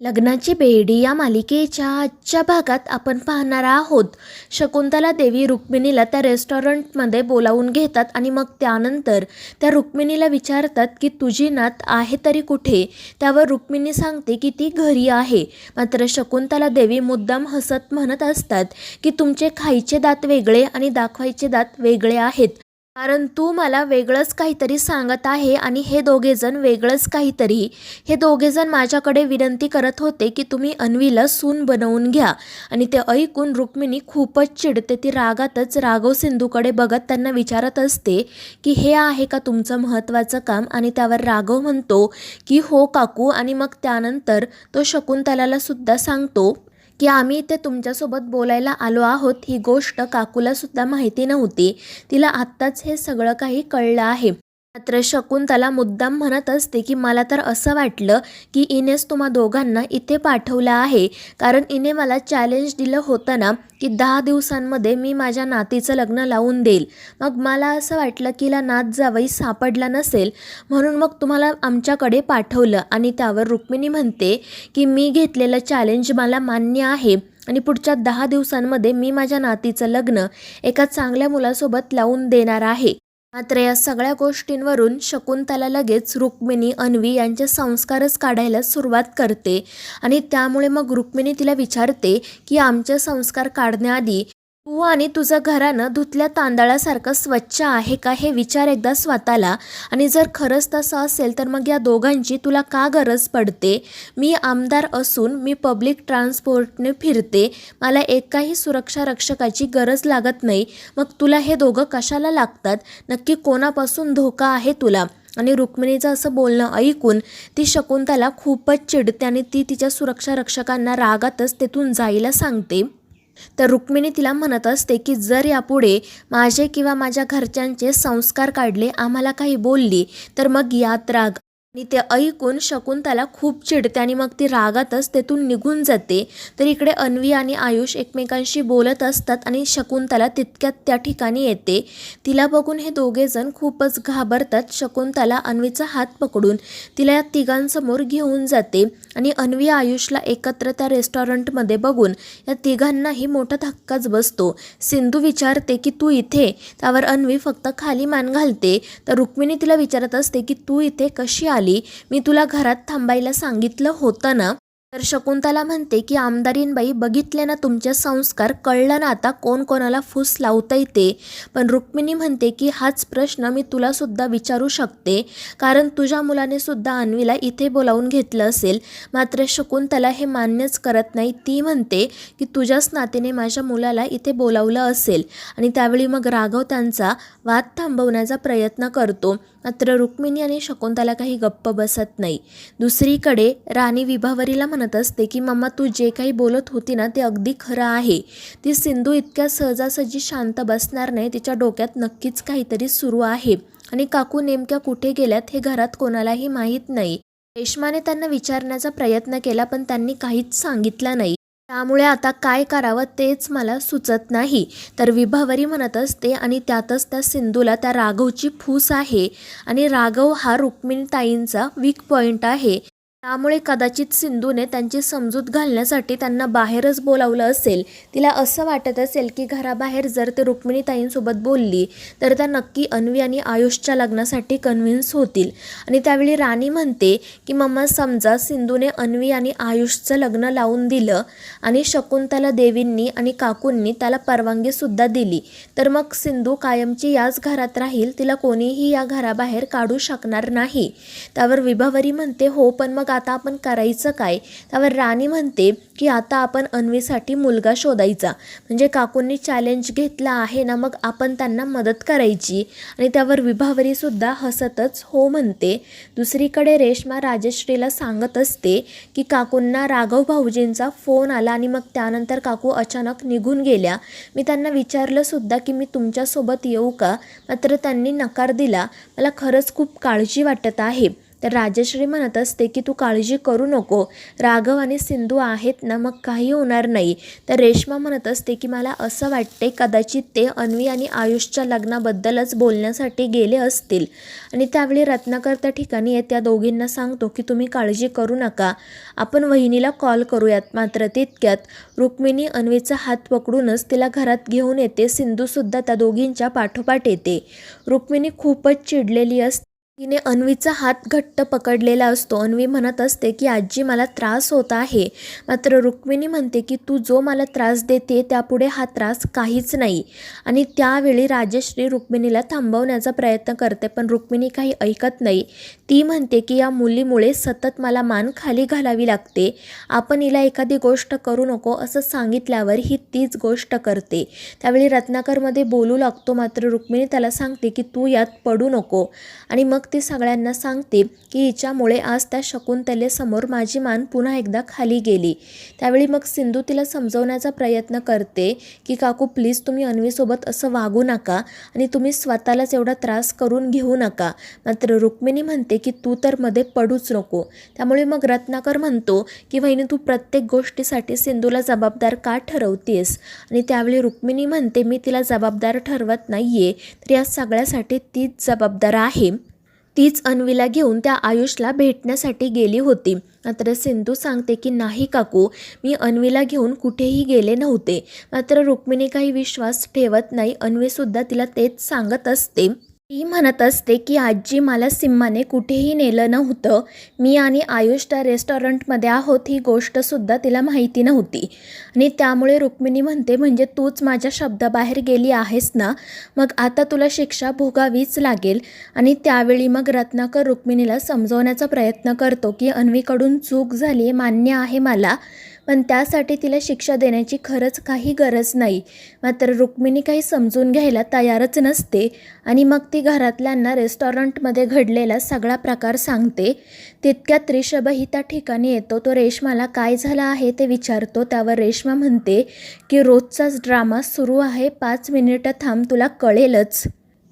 लग्नाची बेडी या मालिकेच्या आजच्या भागात आपण पाहणार आहोत. शकुंतला देवी रुक्मिणीला त्या रेस्टॉरंटमध्ये बोलावून घेतात आणि मग त्यानंतर त्या रुक्मिणीला विचारतात की तुझी नात आहे तरी कुठे? त्यावर रुक्मिणी सांगते की ती घरी आहे. मात्र शकुंतला देवी मुद्दाम हसत म्हणत असतात की तुमचे खायचे दात वेगळे आणि दाखवायचे दात वेगळे आहेत. कारण तू मला वेगळंच काहीतरी सांगत आहे आणि हे दोघेजण वेगळंच काहीतरी. हे दोघेजण माझ्याकडे विनंती करत होते की तुम्ही अन्वीला सून बनवून घ्या. आणि ते ऐकून रुक्मिणी खूपच चिडते. ती रागातच राघव सिंधूकडे बघत त्यांना विचारत असते की हे आहे का तुमचं महत्त्वाचं काम? आणि त्यावर राघव म्हणतो की हो काकू. आणि मग त्यानंतर तो शकुंतलाला सुद्धा सांगतो की आम्ही इथे तुमच्यासोबत बोलायला आलो आहोत. ही गोष्ट काकूलासुद्धा माहिती नव्हती. तिला आत्ताच हे सगळं काही कळलं आहे. मात्र शकुंतला मुद्दाम म्हणत असते की मला तर असं वाटलं की इनेस तुम्हा दोघांना इथे पाठवलं आहे. कारण इने मला चॅलेंज दिलं होतं ना की दहा दिवसांमध्ये मी माझ्या नातीचं लग्न लावून देईल. मग मला असं वाटलं की हिला नात जावई सापडला नसेल. म्हणून मग तुम्हाला आमच्याकडे पाठवलं. आणि त्यावर रुक्मिणी म्हणते की मी घेतलेलं चॅलेंज मला मान्य आहे. आणि पुढच्या दहा दिवसांमध्ये मी माझ्या नातीचं लग्न एका चांगल्या मुलासोबत लावून देणार आहे. मात्र या सगळ्या गोष्टींवरून शकुंतला लगेच रुक्मिणी अन्वी यांचे संस्कारच काढायला सुरुवात करते. आणि त्यामुळे मग रुक्मिणी तिला विचारते की आमचे संस्कार काढण्याआधी तू आणि तुझं घरानं धुतल्या तांदळासारखं स्वच्छ आहे का हे विचार एकदा स्वतःला. आणि जर खरंच तसं असेल तर मग या दोघांची तुला का गरज पडते? मी आमदार असून मी पब्लिक ट्रान्सपोर्टने फिरते. मला एकाही सुरक्षा रक्षकाची गरज लागत नाही. मग तुला हे दोघं कशाला लागतात? नक्की कोणापासून धोका आहे तुला? आणि रुक्मिणीचं असं बोलणं ऐकून ती शकुंतला खूपच चिडते आणि ती तिच्या सुरक्षा रक्षकांना रागातच तेथून जायला सांगते. तर रुक्मिणी तिला म्हणत असते की जर यापुढे माझे किंवा माझ्या घरच्यांचे संस्कार काढले आम्हाला काही बोलली तर मग यात राग. आणि ते ऐकून शकुंतला खूप चिडते आणि मग ती रागातच तेथून निघून जाते. तर इकडे अन्वी आणि आयुष एकमेकांशी बोलत असतात आणि शकुंतला तितक्यात त्या ठिकाणी येते. तिला बघून हे दोघेजण खूपच घाबरतात. शकुंतला अन्वीचा हात पकडून तिला या तिघांसमोर घेऊन जाते. आणि अन्वी आयुषला एकत्र त्या रेस्टॉरंटमध्ये बघून या तिघांनाही मोठा धक्काच बसतो. सिंधू विचारते की तू इथे? त्यावर अन्वी फक्त खाली मान घालते. तर रुक्मिणी तिला विचारत असते की तू इथे कशी आली? मी तुला घरात थांबायला सांगितलं होतं ना? तर शकुंतला म्हणते की आमदारीनबाई बघितले ना तुमचे संस्कार कळलं ना आता कोण कोणाला फूस लावता येते पण रुक्मिणी म्हणते की हाच प्रश्न मी तुला सुद्धा विचारू शकते कारण तुझ्या मुलाने सुद्धा अन्वीला इथे बोलावून घेतलं असेल. मात्र शकुंतला हे मान्यच करत नाही. ती म्हणते की तुझ्याच नातीने माझ्या मुलाला इथे बोलावलं असेल. आणि त्यावेळी मग राघव त्यांचा वाद थांबवण्याचा प्रयत्न करतो. मात्र रुक्मिणी आणि शकुंतला काही गप्प बसत नाही. दुसरीकडे राणी विभावरीला म्हणत असते की मम्मा तू जे काही बोलत होती ना ते अगदी खरं आहे. ती सिंधू इतक्या सहजासहजी शांत बसणार नाही तिच्या डोक्यात नक्कीच काहीतरी सुरू आहे. आणि काकू नेमक्या कुठे गेल्यात हे घरात कोणालाही माहीत नाही. रेश्माने त्यांना विचारण्याचा प्रयत्न केला पण त्यांनी काहीच सांगितलं नाही. त्यामुळे आता काय करावं तेच मला सुचत नाही. तर विभावरी म्हणत असते आणि त्यातच त्या सिंधूला त्या राघवची फूस आहे. आणि राघव हा रुक्मिणीताईंचा वीक पॉईंट आहे. त्यामुळे कदाचित सिंधूने त्यांची समजूत घालण्यासाठी त्यांना बाहेरच बोलावलं असेल. तिला असं वाटत असेल की घराबाहेर जर ते रुक्मिणीताईंसोबत बोलली तर त्या नक्की अन्वी आणि आयुषच्या लग्नासाठी कन्व्हिन्स होतील. आणि त्यावेळी राणी म्हणते की मम्मा समजा सिंधूने अन्वी आणि आयुषचं लग्न लावून दिलं आणि शकुंतला देवींनी आणि काकूंनी त्याला परवानगीसुद्धा दिली तर मग सिंधू कायमची याच घरात राहील? तिला कोणीही या घराबाहेर काढू शकणार नाही. त्यावर विभावरी म्हणते हो पण मग आता आपण करायचं काय? त्यावर राणी म्हणते की आता आपण अन्वीसाठी मुलगा शोधायचा. म्हणजे काकूंनी चॅलेंज घेतला आहे ना मग आपण त्यांना मदत करायची. आणि त्यावर विभावरीसुद्धा हसतच हो म्हणते. दुसरीकडे रेश्मा राजश्रीला सांगत असते की काकूंना राघव भाऊजींचा फोन आला आणि मग त्यानंतर काकू अचानक निघून गेल्या. मी त्यांना विचारलंसुद्धा की मी तुमच्यासोबत येऊ का? मात्र त्यांनी नकार दिला. मला खरंच खूप काळजी वाटत आहे. तर राजश्री म्हणत असते की तू काळजी करू नको. राघव आणि सिंधू आहेत ना मग काही होणार नाही. तर रेश्मा म्हणत असते की मला असं वाटते कदाचित ते अन्वी आणि आयुषच्या लग्नाबद्दलच बोलण्यासाठी गेले असतील. आणि त्यावेळी रत्नाकर त्या ठिकाणी आहे त्या दोघींना सांगतो की तुम्ही काळजी करू नका. आपण वहिनीला कॉल करूयात मात्र तितक्यात. रुक्मिणी अन्वीचा हात पकडूनच तिला घरात घेऊन येते. सिंधूसुद्धा त्या दोघींच्या पाठोपाठ येते. रुक्मिणी खूपच चिडलेली असते तिने अन्वीचा हात घट्ट पकडलेला असतो. अन्वी म्हणत असते की आजी मला त्रास होत आहे. मात्र रुक्मिणी म्हणते की तू जो मला त्रास देते त्यापुढे हा त्रास काहीच नाही. आणि त्यावेळी राजश्री रुक्मिणीला थांबवण्याचा प्रयत्न करते पण रुक्मिणी काही ऐकत नाही. ती म्हणते की या मुलीमुळे सतत मला मान खाली घालावी लागते. आपण हिला एखादी गोष्ट करू नको असं सांगितल्यावर ही तीच गोष्ट करते. त्यावेळी रत्नाकरमध्ये बोलू लागतो. मात्र रुक्मिणी त्याला सांगते की तू यात पडू नको. आणि मग ती सगळ्यांना सांगते की हिच्यामुळे आज त्या शकुंतलेसमोर माझी मान पुन्हा एकदा खाली गेली. त्यावेळी मग सिंधू तिला समजवण्याचा प्रयत्न करते की काकू प्लीज तुम्ही अन्वीसोबत असं वागू नका आणि तुम्ही स्वतःलाच एवढा त्रास करून घेऊ नका. मात्र रुक्मिणी म्हणते की तू तर मध्ये पडूच नको. त्यामुळे मग रत्नाकर म्हणतो की वहिनी तू प्रत्येक गोष्टीसाठी सिंधूला जबाबदार का ठरवतेस? आणि त्यावेळी रुक्मिणी म्हणते मी तिला जबाबदार ठरवत नाही आहे तर या सगळ्यासाठी तीच जबाबदार आहे. तीच अन्वीला घेऊन त्या आयुषला भेटण्यासाठी गेली होती. मात्र सिंधू सांगते की नाही काकू मी अन्वीला घेऊन कुठेही गेले नव्हते. मात्र रुक्मिणी काही विश्वास ठेवत नाही. अन्वीसुद्धा तिला तेच सांगत असते. ती म्हणत असते की आजी मला सिम्माने कुठेही नेलं नव्हतं. मी आणि आयुष त्या रेस्टॉरंटमध्ये आहोत. ही गोष्टसुद्धा तिला माहिती नव्हती. आणि त्यामुळे रुक्मिणी म्हणते म्हणजे तूच माझ्या शब्दाबाहेर गेली आहेस ना? मग आता तुला शिक्षा भोगावीच लागेल. आणि त्यावेळी मग रत्नाकर रुक्मिणीला समजवण्याचा प्रयत्न करतो की अन्वीकडून चूक झाली आहे मान्य आहे मला. पण त्यासाठी तिला शिक्षा देण्याची खरंच काही गरज नाही. मात्र रुक्मिणी काही समजून घ्यायला तयारच नसते आणि मग ती घरातल्यांना रेस्टॉरंटमध्ये घडलेला सगळा प्रकार सांगते. तितक्यात रिषभही त्या ठिकाणी येतो. तो रेश्माला काय झालं आहे ते विचारतो. त्यावर रेश्मा म्हणते की रोजचाच ड्रामा सुरू आहे. पाच मिनिटं थांब तुला कळेलच.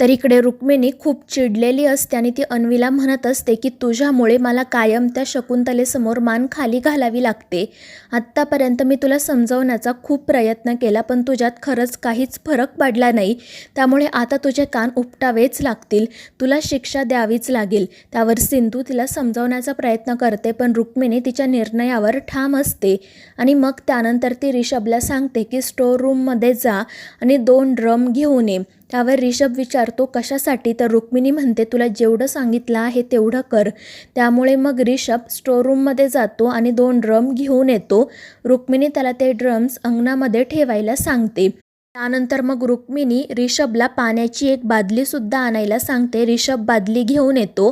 तर इकडे रुक्मिणी खूप चिडलेली असते आणि ती अन्वीला म्हणत असते की तुझ्यामुळे मला कायम त्या शकुंतलेसमोर मान खाली घालावी लागते. आत्तापर्यंत मी तुला समजवण्याचा खूप प्रयत्न केला पण तुझ्यात खरंच काहीच फरक पडला नाही. त्यामुळे आता तुझे कान उपटावेच लागतील. तुला शिक्षा द्यावीच लागेल त्यावर सिंधू तिला समजवण्याचा प्रयत्न करते पण रुक्मिणी तिच्या निर्णयावर ठाम असते. आणि मग त्यानंतर ती रिषभला सांगते की स्टोर रूममध्ये जा आणि दोन ड्रम घेऊन ये. त्यावर रिषभ विचारतो कशासाठी तर रुक्मिणी म्हणते तुला जेवढं सांगितलं आहे तेवढं कर त्यामुळे मग रिषभ स्टोर रूममध्ये जातो आणि दोन ड्रम घेऊन येतो. रुक्मिणी त्याला ते ड्रम्स अंगणामध्ये ठेवायला सांगते. त्यानंतर मग रुक्मिणी रिषभला पाण्याची एक बादलीसुद्धा आणायला सांगते. रिषभ बादली घेऊन येतो.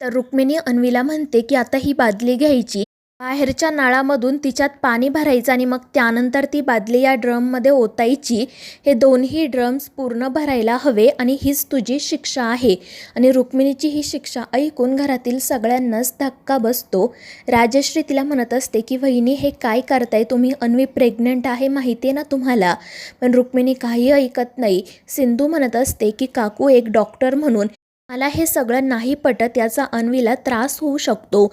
तर रुक्मिणी अन्वीला म्हणते की आता ही बादली घ्यायची. बाहेरच्या नळामधून तिच्यात पाणी भरायचं आणि मग त्यानंतर ती बादली या ड्रममध्ये ओतायची. हे दोन्ही ड्रम्स पूर्ण भरायला हवे आणि हीच तुझी शिक्षा आहे. आणि रुक्मिणीची ही शिक्षा ऐकून घरातील सगळ्यांनाच धक्का बसतो. राजश्री तिला म्हणत असते की वहिनी हे काय करताय? तुम्ही अन्वी प्रेग्नंट आहे माहिती आहे ना तुम्हाला? पण रुक्मिणी काही ऐकत नाही. सिंधू म्हणत असते की काकू एक डॉक्टर म्हणून. मला हे सगळं नाही पटत याचा अन्वीला त्रास होऊ शकतो.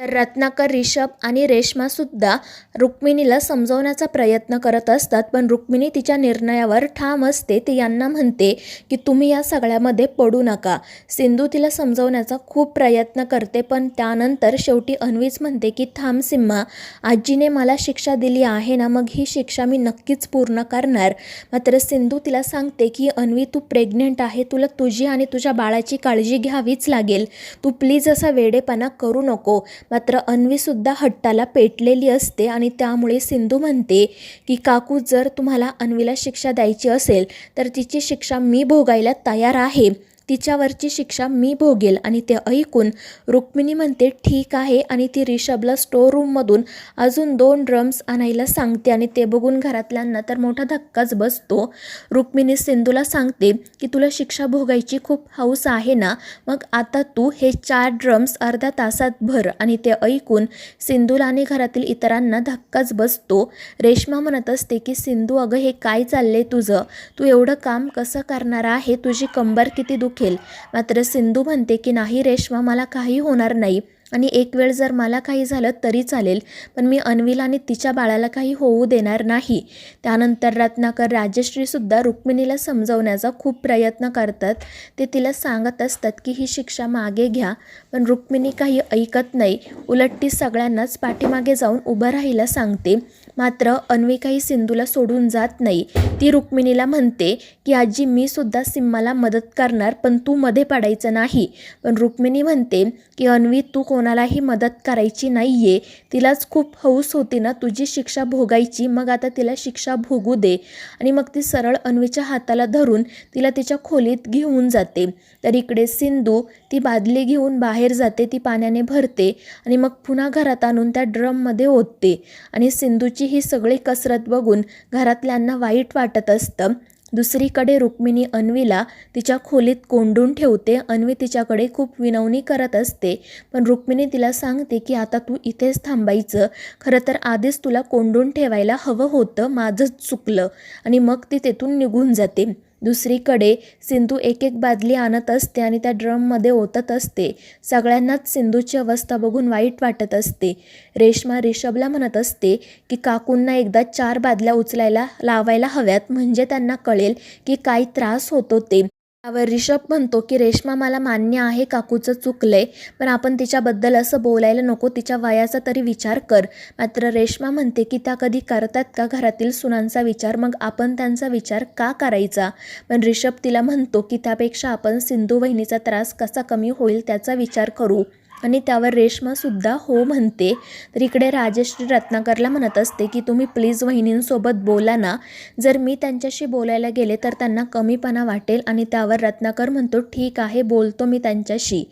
तर रत्नाकर रिषभ आणि रेश्मासुद्धा रुक्मिणीला समजवण्याचा प्रयत्न करत असतात. पण रुक्मिणी तिच्या निर्णयावर ठाम असते. ती यांना म्हणते की तुम्ही या सगळ्यामध्ये पडू नका. सिंधू तिला समजवण्याचा खूप प्रयत्न करते. पण त्यानंतर शेवटी अन्वीच म्हणते की थांब सिम्मा. आजीने मला शिक्षा दिली आहे ना मग ही शिक्षा मी नक्कीच पूर्ण करणार. मात्र सिंधू तिला सांगते की अन्वी तू प्रेग्नेंट आहे. तुला तुझी आणि तुझ्या बाळाची काळजी घ्यावीच लागेल. तू प्लीज असा वेडेपणा करू नको. मात्र अन्वीसुद्धा हट्टाला पेटलेली असते आणि त्यामुळे सिंधू म्हणते की काकू जर तुम्हाला अन्वीला शिक्षा द्यायची असेल तर तिची शिक्षा मी भोगायला तयार आहे. तिच्यावरची शिक्षा मी भोगेल आणि ते ऐकून रुक्मिणी म्हणते ठीक आहे. आणि ती रिषभला स्टोर रूममधून अजून दोन ड्रम्स आणायला सांगते आणि ते बघून घरातल्यांना तर मोठा धक्काच बसतो. रुक्मिणी सिंधूला सांगते की तुला शिक्षा भोगायची खूप हौस आहे ना? मग आता तू हे चार ड्रम्स अर्ध्या तासात भर. आणि ते ऐकून सिंधूला आणि घरातील इतरांना धक्काच बसतो. रेश्मा म्हणत असते की सिंधू अगं हे काय चाललंय तुझं? तू एवढं काम कसं करणार आहे? तुझी कंबर किती दुख दुखेल मात्र सिंधू म्हणते की नाही रेश्मा मला काही होणार नाही. आणि एक वेळ जर मला काही झालं तरी चालेल. पण मी अन्विल आणि तिच्या बाळाला काही होऊ देणार नाही. त्यानंतर रत्नाकर राजश्रीसुद्धा रुक्मिणीला समजवण्याचा खूप प्रयत्न करतात. ते तिला सांगत असतात की ही शिक्षा मागे घ्या. पण रुक्मिणी काही ऐकत नाही. उलट ती सगळ्यांनाच पाठीमागे जाऊन उभं राहायला सांगते. मात्र अन्वी काही सिंधूला सोडून जात नाही. ती रुक्मिणीला म्हणते की आजी मी सुद्धा सिम्माला मदत करणार पण तू मध्ये पडायचं नाही. पण रुक्मिणी म्हणते की अन्वी तू कोणालाही मदत करायची नाही आहे तिलाच खूप हौस होती ना तुझी शिक्षा भोगायची. मग आता तिला शिक्षा भोगू दे. आणि मग ती सरळ अन्वीच्या हाताला धरून तिला तिच्या खोलीत घेऊन जाते. तर इकडे सिंधू ती बादली घेऊन बाहेर जाते ती पाण्याने भरते आणि मग पुन्हा घरात आणून त्या ड्रममध्ये ओतते. आणि सिंधूची ही सगळी कसरत बघून घरातल्यांना वाईट वाटत असतं. दुसरीकडे रुक्मिणी अन्वीला तिच्या खोलीत कोंडून ठेवते. अन्वी तिच्याकडे खूप विनवणी करत असते. पण रुक्मिणी तिला सांगते की आता तू इथेच थांबायचं. खरं तर आधीच तुला कोंडून ठेवायला हवं होतं. माझंच चुकलं. आणि मग ती तेथून निघून जाते. दुसरीकडे सिंधू एक एक बादली आणत असते आणि त्या ड्रममध्ये ओतत असते. सगळ्यांनाच सिंधूची अवस्था बघून वाईट वाटत असते. रेश्मा रिषभला म्हणत असते की काकूंना एकदा चार बादल्या उचलायला लावायला हव्यात. म्हणजे त्यांना कळेल की काय त्रास होतो ते. त्यावर रिषभ म्हणतो की रेश्मा मला मान्य आहे काकूचं चुकलंय पण आपण तिच्याबद्दल असं बोलायला नको तिच्या वयाचा तरी विचार कर. मात्र रेश्मा म्हणते की त्या कधी करतात का घरातील सुनांचा विचार मग आपण त्यांचा विचार का करायचा? पण रिषभ तिला म्हणतो की त्यापेक्षा आपण सिंधू वहिनीचा त्रास कसा कमी होईल त्याचा विचार करू. आणि त्यावर रेश्मासुद्धा हो म्हणते. तर इकडे राजश्री रत्नाकरला म्हणत असते की तुम्ही प्लीज वहिनींसोबत बोला ना. जर मी त्यांच्याशी बोलायला गेले तर त्यांना कमीपणा वाटेल आणि त्यावर रत्नाकर म्हणतो ठीक आहे बोलतो मी त्यांच्याशी.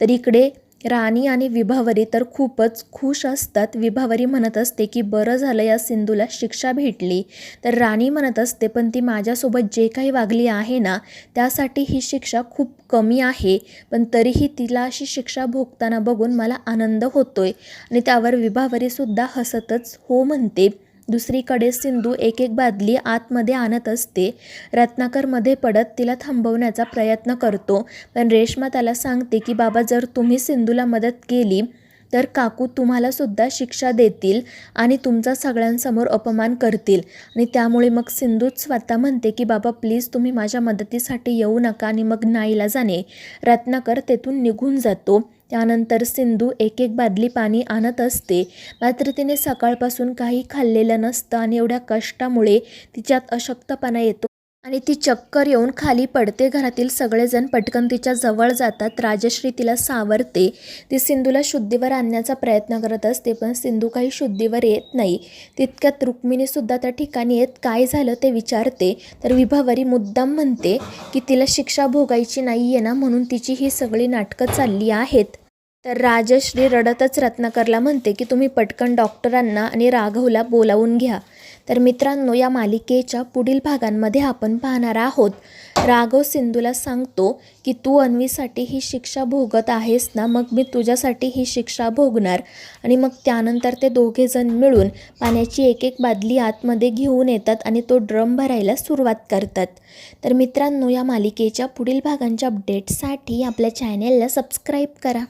तर इकडे राणी आणि विभावरी तर खूपच खुश असतात. विभावरी म्हणत असते की बरं झालं या सिंधूला शिक्षा भेटली. तर राणी म्हणत असते पण ती माझ्यासोबत जे काही वागली आहे ना त्यासाठी ही शिक्षा खूप कमी आहे. पण तरीही तिला अशी शिक्षा भोगताना बघून मला आनंद होतोय. आणि त्यावर विभावरीसुद्धा हसतच हो म्हणते. दुसरीकडे सिंधू एक एक बादली आतमध्ये आणत असते. रत्नाकरमध्ये पडत तिला थांबवण्याचा प्रयत्न करतो. पण रेश्मा त्याला सांगते की बाबा जर तुम्ही सिंधूला मदत केली तर काकू तुम्हाला सुद्धा शिक्षा देतील आणि तुमचा सगळ्यांसमोर अपमान करतील. आणि त्यामुळे मग सिंधूच स्वतः म्हणते की बाबा प्लीज तुम्ही माझ्या मदतीसाठी येऊ नका आणि मग नाईला जाणे. रत्नाकर तेथून निघून जातो. त्यानंतर सिंधू एक एक बादली पाणी आणत असते. मात्र तिने सकाळपासून काही खाल्लेलं नसतं आणि एवढ्या कष्टामुळे तिच्यात अशक्तपणा येतो. आणि ती चक्कर येऊन खाली पडते. घरातील सगळेजण पटकन तिच्या जवळ जातात. राजश्री तिला सावरते. ती सिंधूला शुद्धीवर आणण्याचा प्रयत्न करत असते पण सिंधू काही शुद्धीवर येत नाही. तितक्यात रुक्मिणीसुद्धा त्या ठिकाणी येत काय झालं ते विचारते. तर विभावरी मुद्दाम म्हणते की तिला शिक्षा भोगायची नाही आहे ना म्हणून तिची ही सगळी नाटकं चालली आहेत तर राजश्री रडतच रत्नाकरला म्हणते की तुम्ही पटकन डॉक्टरांना आणि राघवला बोलावून घ्या. तर मित्रांनो या मालिकेच्या पुढील भागांमध्ये आपण पाहणार आहोत. राघव सिंधूला सांगतो की तू अन्वीसाठी ही शिक्षा भोगत आहेस ना मग मी तुझ्यासाठी ही शिक्षा भोगणार आणि मग त्यानंतर ते दोघेजण मिळून पाण्याची एक एक बादली आतमध्ये घेऊन येतात आणि तो ड्रम भरायला सुरुवात करतात. तर मित्रांनो या मालिकेच्या पुढील भागांच्या अपडेटसाठी आपल्या चॅनेलला सबस्क्राईब करा.